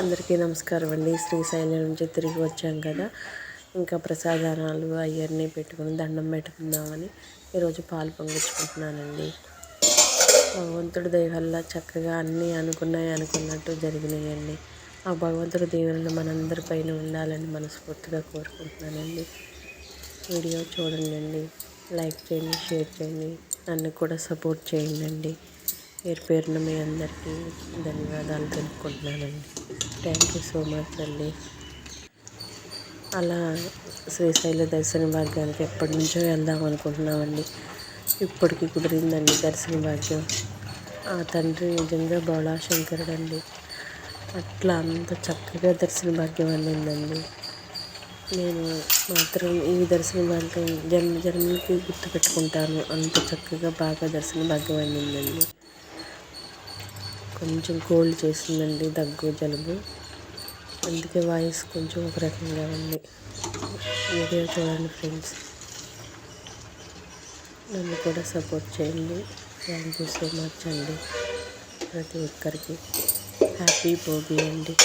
అందరికీ నమస్కారం అండి. శ్రీశైలం నుంచి తిరిగి వచ్చాం కదా. ఇంకా ప్రసాదానాలు అవన్నీ పెట్టుకుని దండం పెట్టుకుందామని ఈరోజు పాలు పొంగించుకుంటున్నానండి. భగవంతుడు దయ వల్ల చక్కగా అన్నీ అనుకున్నాయి అనుకున్నట్టు జరిగినాయండి. ఆ భగవంతుడి దీవెనలు మనందరి పైన ఉండాలని మనస్ఫూర్తిగా కోరుకుంటున్నానండి. వీడియో చూడండి లైక్ చేయండి షేర్ చేయండి. నన్ను కూడా సపోర్ట్ చేయండి పేరు పేరున మీ అందరికీ ధన్యవాదాలు తెలుపుకుంటున్నానండి. థ్యాంక్ యూ సో మచ్ అండి. అలా శ్రీశైల దర్శన భాగ్యానికి ఎప్పటి నుంచో వెళ్దాం అనుకుంటున్నామండి. ఇప్పటికి కుదిరిందండి దర్శన భాగ్యం. ఆ తండ్రి నిజంగా బోళాశంకరుడు అండి. అట్లా అంత చక్కగా దర్శన భాగ్యం అందిందండి. నేను మాత్రం ఈ దర్శన భాగ్యం జన్మ జన్మలకి గుర్తుపెట్టుకుంటాను. అంత చక్కగా బాగా దర్శన భాగ్యం అందిందండి. కొంచెం కోల్డ్ చేసిందండి దగ్గు జలుబు. అందుకే వాయిస్ కొంచెం ఒక రకంగా ఉంది. వీడియో చూడండి ఫ్రెండ్స్. నన్ను కూడా సపోర్ట్ చేయండి. థ్యాంక్ యూ సో మచ్ అండి. ప్రతి ఒక్కరికి. హ్యాపీ భోగి అండి.